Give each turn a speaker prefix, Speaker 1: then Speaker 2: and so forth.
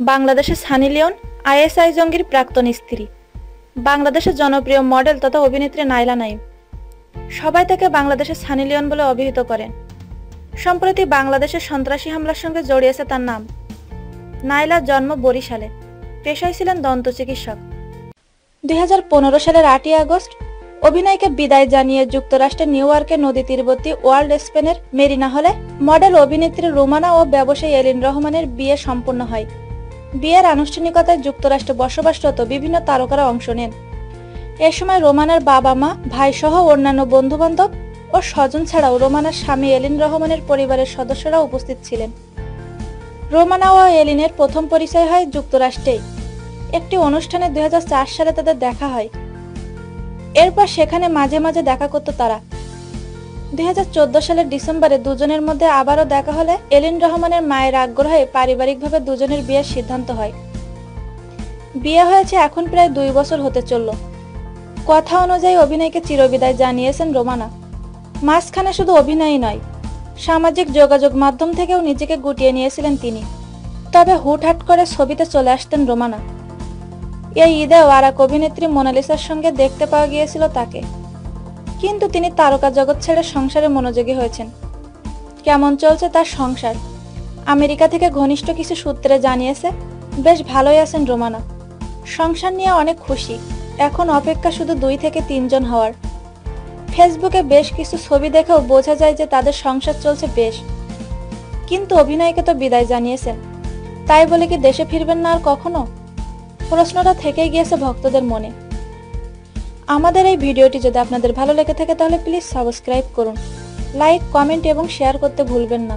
Speaker 1: বাংলাদেশের Sunny Leone, ISI জঙ্গির প্রাক্তন স্ত্রী। বাংলাদেশের জনপ্রিয় মডেল তথা অভিনেত্রী নাইলা নাইম সবাই তাকে বাংলাদেশের সানি লিওন বলে অভিহিত করেন। সম্প্রতি বাংলাদেশের সন্ত্রাসী হামলার সঙ্গে জড়িয়েছে তার নাম। নাইলার জন্ম বরিশালে। পেশায় ছিলেন দন্ত চিকিৎসক। দুই হাজার পনেরো সালের আটই আগস্ট অভিনয়কে বিদায় জানিয়ে যুক্তরাষ্ট্রের নিউ ইয়র্কের নদী তীরবর্তী ওয়ার্ল্ড স্পেনের মেরিনা হলে মডেল অভিনেত্রী রুমানা ও ব্যবসায়ী এলিন রহমানের বিয়ে সম্পন্ন হয়। বিয়ের আনুষ্ঠানিকতায় যুক্তরাষ্ট্রে বসবাসরত বিভিন্ন তারকারা অংশ নেন। এ সময় রোমানার বাবা মা ভাই সহ অন্যান্য বন্ধুবান্ধব ও স্বজন ছাড়াও রোমানার স্বামী এলিন রহমানের পরিবারের সদস্যরা উপস্থিত ছিলেন। রোমানা ও এলিনের প্রথম পরিচয় হয় যুক্তরাষ্ট্রেই। একটি অনুষ্ঠানে দুই হাজার চার সালে তাদের দেখা হয়। এরপর সেখানে মাঝে মাঝে দেখা করত তারা। দুই হাজার চোদ্দ সালের ডিসেম্বরে দুজনের মধ্যে আবারও দেখা হলে এলিন রহমানের মায়ের আগ্রহে পারিবারিকভাবে দুজনের বিয়ের সিদ্ধান্ত হয়। বিয়ে হয়েছে এখন প্রায় দুই বছর হতে চলল। কথা অনুযায়ী অভিনয়কে চিরবিদায় জানিয়েছেন রোমানা। মাঝখানে শুধু অভিনয়ই নয়, সামাজিক যোগাযোগ মাধ্যম থেকেও নিজেকে গুটিয়ে নিয়েছিলেন তিনি। তবে হুটহাট করে ছবিতে চলে আসতেন রোমানা। এই ঈদেও আর এক অভিনেত্রী মোনালিসার সঙ্গে দেখতে পাওয়া গিয়েছিল তাকে। কিন্তু তিনি তারকা জগৎ ছেড়ে সংসারে মনোযোগী হয়েছেন। কেমন চলছে তার সংসার? আমেরিকা থেকে ঘনিষ্ঠ কিছু সূত্রে জানিয়েছে, বেশ ভালোই আছেন রোমানা। সংসার নিয়ে অনেক খুশি, এখন অপেক্ষা শুধু দুই থেকে তিনজন হওয়ার। ফেসবুকে বেশ কিছু ছবি দেখেও বোঝা যায় যে তাদের সংসার চলছে বেশ। কিন্তু অভিনয়কে তো বিদায় জানিয়েছেন। তাই বলে কি দেশে ফিরবেন না আর কখনো? প্রশ্নটা থেকেই গিয়েছে ভক্তদের মনে। আমাদের এই ভিডিওটি যদি আপনাদের ভালো লেগে থাকে তাহলে প্লিজ সাবস্ক্রাইব করুন। লাইক কমেন্ট এবং শেয়ার করতে ভুলবেন না।